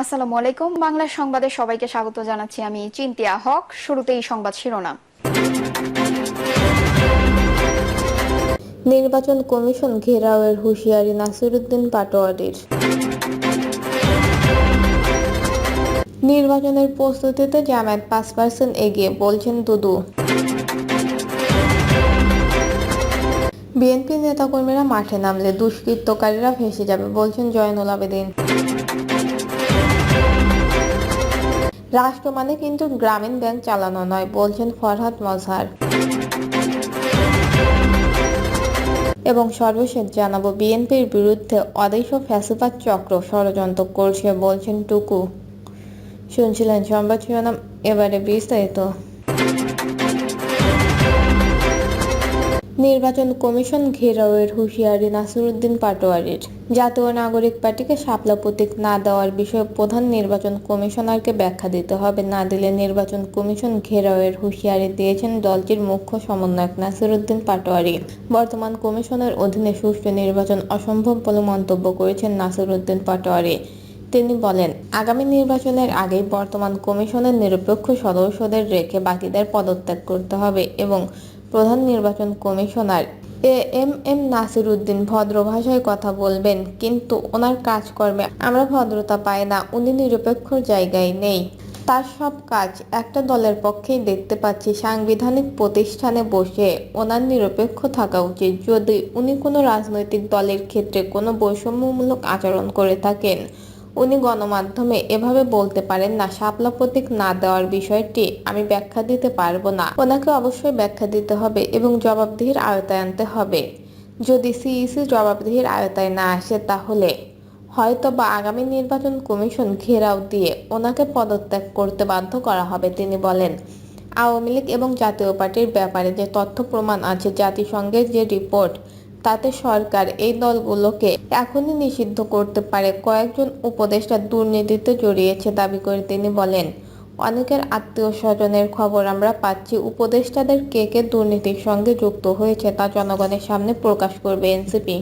আসসালামু আলাইকুম। বাংলা সংবাদে সবাইকে স্বাগত জানাচ্ছি আমি চিন্তিয়া হক। শুরুতেই সংবাদ শিরোনাম। নির্বাচন কমিশন ঘেরাওয়ের হুঁশিয়ারি নাসিরুদ্দিন পাটোয়ারির। নির্বাচনের প্রস্তুতিতে জামায়াত পাঁচ পার্সেন্ট এগিয়ে বলছেন দুদু। বিএনপি নেতাকর্মীরা মাঠে নামলে দুষ্কৃতকারীরা ভেসে যাবে বলছেন জয়নুল আবেদিন। রাষ্ট্র মানে কিন্তু গ্রামীণ ব্যাংক চালানো নয়, বলছেন ফরহাদ মজহার। এবং সর্বশেষ জানাব, বিএনপির বিরুদ্ধে অদেশ ফ্যাসিবাদ চক্র ষড়যন্ত্র করছে বলছেন টুকু। শুনছিলেন সংবাদ শিরোনাম, এবারে বিস্তারিত। নির্বাচন কমিশন ঘেরাওয়ের হুঁশিয়ারি নাসিরুদ্দিন পাটোয়ারির। জাতীয় নাগরিক পার্টিকে শাপলা প্রতীক না দেওয়ার বিষয়ে প্রধান নির্বাচন কমিশনারকে ব্যাখ্যা দিতে হবে। না দিলে নির্বাচন কমিশন ঘেরাওয়ের হুঁশিয়ারি দিয়েছেন দলটির মুখ্য সমন্বয়ক নাসিরুদ্দিন পাটোয়ারি। বর্তমান কমিশনের অধীনে সুষ্ঠু নির্বাচন অসম্ভব বলে মন্তব্য করেছেন নাসিরুদ্দিন পাটোয়ারি। তিনি বলেন, আগামী নির্বাচনের আগেই বর্তমান কমিশনের নিরপেক্ষ সদস্যদের রেখে বাকিদের পদত্যাগ করতে হবে এবং প্রধান নির্বাচন commissioner A M M Nasir Uddin ভদ্র ভাষায় কথা বলবেন, কিন্তু ওনার কাজকর্মে আমরা ভদ্রতা পাই না, উনি নিরপেক্ষ জায়গায় নেই। তার সব কাজ একটা দলের পক্ষেই দেখতে পাচ্ছি। সাংবিধানিক প্রতিষ্ঠানে বসে ওনার নিরপেক্ষ থাকা উচিত। যদি উনি কোনো রাজনৈতিক দলের ক্ষেত্রে কোনো বৈষম্যমূলক আচরণ করে থাকেন উনি গণমাধ্যমে এভাবে বলতে পারেন না, শাপলা প্রতীক না দেওয়ার বিষয়টি আমি ব্যাখ্যা দিতে পারব না। ওনাকে অবশ্যই ব্যাখ্যা দিতে হবে এবং জবাবদিহির আয়তায় আনতে হবে। যদি সিইসি জবাবদিহির আয়তায় না আসে তাহলে হয়তো বা আগামী নির্বাচন কমিশন ঘেরাও দিয়ে ওনাকে পদত্যাগ করতে বাধ্য করা হবে, তিনি বলেন। আওয়ামী লীগ এবং জাতীয় পার্টির ব্যাপারে যে তথ্য প্রমাণ আছে, জাতিসংঘের যে রিপোর্ট তাতে সরকার এই দলগুলোকে এখনই নিষিদ্ধ করতে পারে। কয়েকজন উপদেষ্টা দুর্নীতিতে জড়িয়েছে দাবি করে তিনি বলেন, অনেকের আত্মীয় স্বজনের খবর আমরা পাচ্ছি। উপদেষ্টাদের কে কে দুর্নীতির সঙ্গে যুক্ত হয়েছে তা জনগণের সামনে প্রকাশ করবে এনসিপি।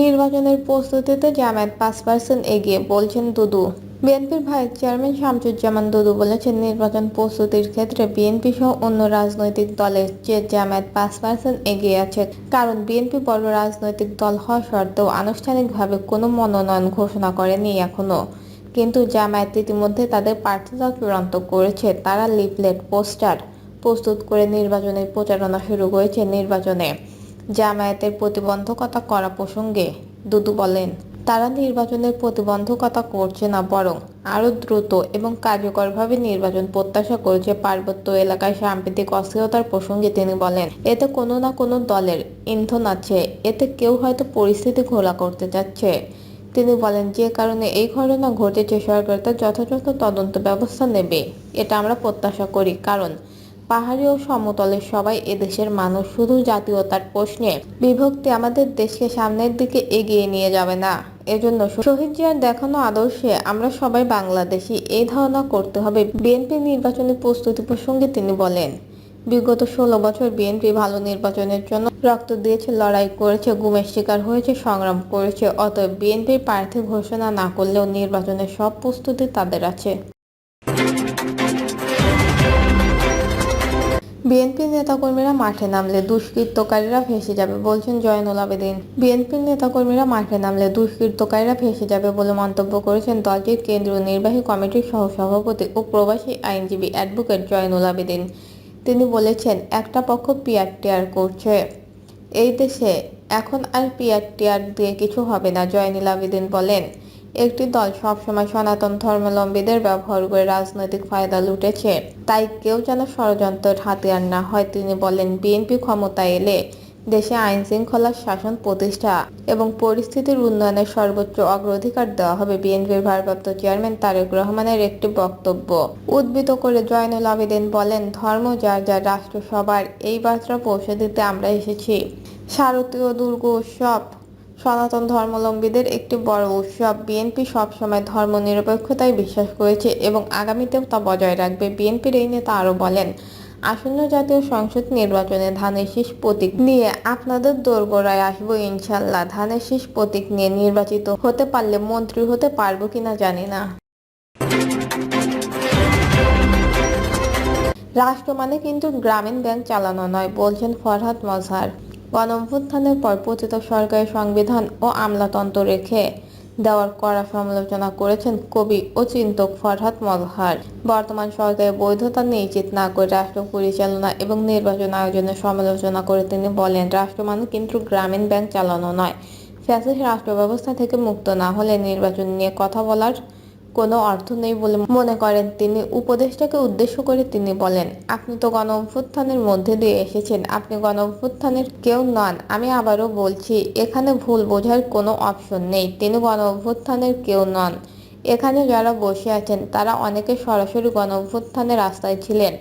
নির্বাচনের প্রস্তুতিতে জামায়াত পাঁচ পার্সেন্ট এগিয়ে বলছেন দুদু। বিএনপির ভাইস চেয়ারম্যান শামসুজ্জামান দুদু বলেছেন, নির্বাচন প্রস্তুতির ক্ষেত্রে বিএনপি সহ অন্য রাজনৈতিক দলের চেয়ে জামায়াত পাঁচ পার্সেন্ট এগিয়ে আছে, কারণ বিএনপি বড় রাজনৈতিক দল হওয়া সত্ত্বেও আনুষ্ঠানিকভাবে কোনো মনোনয়ন ঘোষণা করেনি এখনও। কিন্তু জামায়াত ইতিমধ্যে তাদের প্রার্থীতা চূড়ান্ত করেছে, তারা লিফলেট পোস্টার প্রস্তুত করে নির্বাচনের প্রচারণা শুরু করেছে নির্বাচনে। জামায়াতের প্রতিবন্ধকতা করা প্রসঙ্গে দুদু বলেন তারা নির্বাচনের প্রতিবন্ধকতা করছে না বরং আরও দ্রুত এবং কার্যকরভাবে নির্বাচন প্রত্যাশা করেছে পার্বত্য এলাকায় সাম্প্রতিক অস্থিরতার প্রসঙ্গে তিনি বলেন, এতে কোনো না কোনো দলের ইন্ধন আছে, এতে কেউ হয়তো পরিস্থিতি ঘোলা করতে যাচ্ছে তিনি বলেন, যে কারণে এই ঘটনা ঘটেছে, সরকার তার যথাযথ তদন্ত ব্যবস্থা নেবে, এটা আমরা প্রত্যাশা করি। কারণ পাহাড়ি ও সমতলের সবাই এদেশের মানুষ, শুধু জাতীয়তার প্রশ্নে বিভক্তি আমাদের দেশকে সামনের দিকে এগিয়ে নিয়ে যাবে না। এজন্য শহীদ জিয়ার দেখানো আদর্শে আমরা সবাই বাংলাদেশি, এই ধারণা করতে হবে। বিএনপি নির্বাচনের প্রস্তুতি প্রসঙ্গে তিনি বলেন, বিগত ষোলো বছর বিএনপি ভালো নির্বাচনের জন্য রক্ত দিয়েছে, লড়াই করেছে, গুমের শিকার হয়েছে, সংগ্রাম করেছে, অতএব বিএনপির প্রার্থী ঘোষণা না করলেও নির্বাচনের সব প্রস্তুতি তাদের আছে। বিএনপির নেতাকর্মীরা মাঠে নামলে দুষ্কৃতকারীরা ভেসে যাবে বলছেন জয়নুল আবেদিন। বিএনপির নেতাকর্মীরা মাঠে নামলে দুষ্কৃতকারীরা ভেসে যাবে বলে মন্তব্য করেছেন দলটির কেন্দ্রীয় নির্বাহী কমিটির সহসভাপতি ও প্রবাসী আইনজীবী অ্যাডভোকেট জয়নুল আবেদিন। তিনি বলেছেন, একটা পক্ষ পিয়ার টিয়ার করছে। এই দেশে এখন আর পিয়ার টিয়ার দিয়ে কিছু হবে না, জয়নুল আবেদিন বলেন। একটি দল সবসময় সনাতন ধর্মাবলম্বীদের ব্যবহার করে রাজনৈতিক ফায়দা লুটেছে। তাই কেউ যেন ষড়যন্ত্রের হাতিয়ার না হয়, তিনি বলেন, বিএনপি ক্ষমতায় এলে দেশে আইন শৃঙ্খলার শাসন প্রতিষ্ঠা এবং পরিস্থিতির উন্নয়নের সর্বোচ্চ অগ্রাধিকার দেওয়া হবে বিএনপির ভারপ্রাপ্ত চেয়ারম্যান তারেক রহমানের একটি বক্তব্য। উদ্বৃত করে জয়নুল আবেদিন বলেন, ধর্ম যার যার রাষ্ট্র সবার, এই বার্তা পৌঁছে দিতে আমরা এসেছি। শারদীয় দুর্গ উৎসব সনাতন ধর্মাবলম্বীদের একটি বড় উৎসব। বিএনপি সবসময় ধর্মনিরপেক্ষতায় বিশ্বাস করেছে এবং আগামীতেও তা বজায় রাখবে, বিএনপির এই নেতা আরও বলেন। আসন্ন জাতীয় সংসদ নির্বাচনে ধানের শীষ প্রতীক নিয়ে আপনাদের দোরগোড়ায় আসব ইনশাল্লাহ। ধানের শীষ প্রতীক নিয়ে নির্বাচিত হতে পারলে মন্ত্রী হতে পারব কিনা জানি না। রাষ্ট্র মানে কিন্তু গ্রামীণ ব্যাংক চালানো নয়, বলছেন ফরহাদ মজহার। গণঅভ্যুত্থানের পর পতিত সরকারের সংবিধান ও আমলাতন্ত্র রেখে দেওয়ার কড়া সমালোচনা করেছেন কবি ও চিন্তক ফরহাদ মলহার। বর্তমান সরকারের বৈধতা নিশ্চিত না করে রাষ্ট্র পরিচালনা এবং নির্বাচন আয়োজনের সমালোচনা করে তিনি বলেন রাষ্ট্র মানে কিন্তু গ্রামীণ ব্যাংক চালানো নয়। ফ্যাসিস্ট রাষ্ট্র ব্যবস্থা থেকে মুক্ত না হলে নির্বাচন নিয়ে কথা বলার কোনো অর্থ নেই বলে মনে করেন তিনি। উপদেষ্টাকে উদ্দেশ্য করে তিনি বলেন, আপনি তো গণ অভ্যুত্থানের মধ্যে দিয়ে এসেছেন। আপনি গণ অভ্যুত্থানের কেউ নন। আমি আবারও বলছি, এখানে ভুল বোঝার কোনো অপশন নেই। তিনি গণ অভ্যুত্থানের কেউ নন। এখানে যারা বসে আছেন, তারা অনেকে সরাসরি গণ অভ্যুত্থানের রাস্তায় ছিলেন।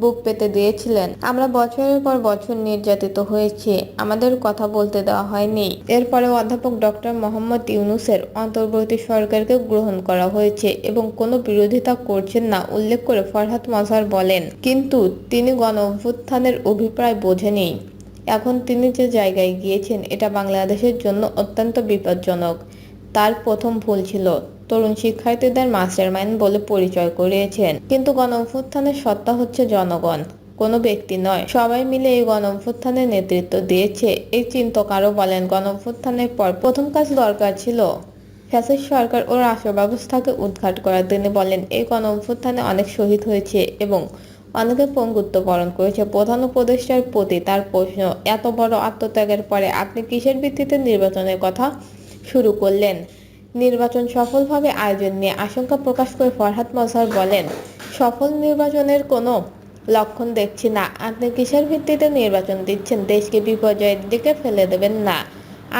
বুক পেতে দিয়েছিলেন। আমরা বছরের পর বছর নির্যাতিত হয়েছি। আমাদের কথা বলতে দেওয়া হয়নি। এরপরে অধ্যাপক ডক্টর মোহাম্মদ ইউনুসের অন্তর্বর্তী সরকারকে গ্রহণ করা হয়েছে এবং কোনো বিরোধিতা করছেন না, উল্লেখ করে ফরহাদ মজহার বলেন। কিন্তু তিনি গণ অভ্যুত্থানের অভিপ্রায় বোঝেনি। এখন তিনি যে জায়গায় গিয়েছেন, এটা বাংলাদেশের জন্য অত্যন্ত বিপজ্জনক। তার প্রথম ভুল ছিল তরুণ শিক্ষার্থীদের মাস্টারমাইন্ড বলে পরিচয় করিয়েছেন। কিন্তু গণ অভ্যুত্থানের সত্তা হচ্ছে জনগণ, কোনো ব্যক্তি নয়। সবাই মিলে এই গণ অভ্যুত্থানের নেতৃত্ব দিয়েছে। এই চিন্তক আরও বলেন গণ অভ্যুত্থানের পর প্রথম কাজ দরকার ছিল ফ্যাসিস্ট সরকার ও রাষ্ট্র ব্যবস্থাকে উদ্ঘাট করা তিনি বলেন, এই গণ অভ্যুত্থানে অনেক শহীদ হয়েছে এবং অনেকে পঙ্গুত্ব বরণ করেছে। প্রধান উপদেষ্টার প্রতি তার প্রশ্ন, এত বড় আত্মত্যাগের পরে আপনি কিসের ভিত্তিতে নির্বাচনের কথা শুরু করলেন? নির্বাচন সফলভাবে আয়োজন নিয়ে আশঙ্কা প্রকাশ করে ফরহাদ মজহার বলেন, সফল নির্বাচনের কোনো লক্ষণ দেখছি না। আপনি কিসের ভিত্তিতে নির্বাচন দিচ্ছেন? দেশকে বিপর্যয়ের দিকে ফেলে দেবেন না।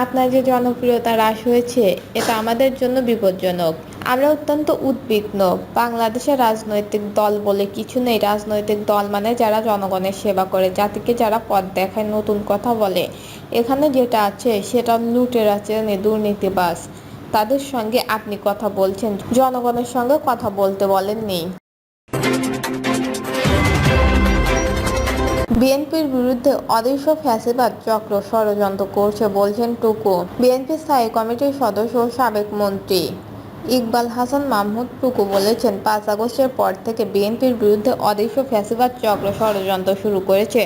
আপনার যে জনপ্রিয়তা হ্রাস হয়েছে, এটা আমাদের জন্য বিপজ্জনক। আমরা অত্যন্ত উদ্বিগ্ন। বাংলাদেশের রাজনৈতিক দল বলে কিছু নেই। রাজনৈতিক দল মানে যারা জনগণের সেবা করে, জাতিকে যারা পথ দেখায়, নতুন কথা বলে। এখানে যেটা আছে, সেটা লুটেরা আছে দুর্নীতিবাজ। তাদের সঙ্গে আপনি কথা বলছেন। জনগণের সঙ্গে কথা বলতে বলেননি। বিএনপির বিরুদ্ধে অদৃশ্য ফ্যাসিবাদ চক্র ষড়যন্ত্র করছে বলছেন টুকু। বিএনপি স্থায়ী কমিটির সদস্য ও সাবেক মন্ত্রী ইকবাল হাসান মাহমুদ টুকু বলেছেন, পাঁচ আগস্টের পর থেকে বিএনপির বিরুদ্ধে অদৃশ্য ফ্যাসিবাদ চক্র ষড়যন্ত্র শুরু করেছে।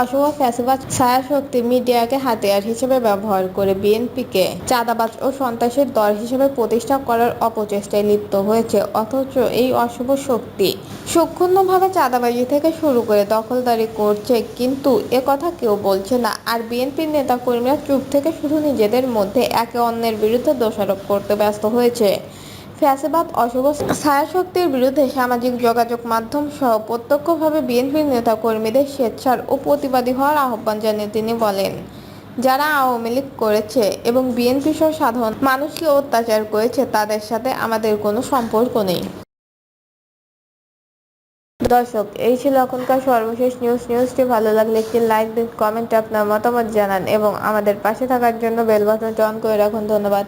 অশুভ ফ্যাসিবাদ, ছায়াশক্তি মিডিয়াকে হাতিয়ার হিসেবে ব্যবহার করে বিএনপিকে চাঁদাবাজ ও সন্ত্রাসের দল হিসেবে প্রতিষ্ঠা করার অপচেষ্টায় লিপ্ত হয়েছে। অথচ এই অশুভ শক্তি সূক্ষ্মভাবে চাঁদাবাজি থেকে শুরু করে দখলদারি করছে, কিন্তু এ কথা কেউ বলছে না। আর বিএনপির নেতাকর্মীরা চুপ থেকে শুধু নিজেদের মধ্যে একে অন্যের বিরুদ্ধে দোষারোপ করতে ব্যস্ত হয়েছে। ফ্যাসিবাদ, অশুভ ছায়াশক্তির বিরুদ্ধে সামাজিক যোগাযোগ মাধ্যম সহ প্রত্যক্ষভাবে বিএনপির নেতাকর্মীদের স্বেচ্ছার ও প্রতিবাদী হওয়ার আহ্বান জানিয়ে তিনি বলেন, যারা আওয়ামী লীগ করেছে এবং বিএনপি সহ সাধারণ মানুষকে অত্যাচার করেছে, তাদের সাথে আমাদের কোনো সম্পর্ক নেই। দর্শক, এই ছিল এখনকার সর্বশেষ নিউজ নিউজটি ভালো লাগলে একটি লাইক দিন কমেন্টে আপনার মতামত জানান এবং আমাদের পাশে থাকার জন্য বেল বাটনটি অন করে রাখুন। ধন্যবাদ।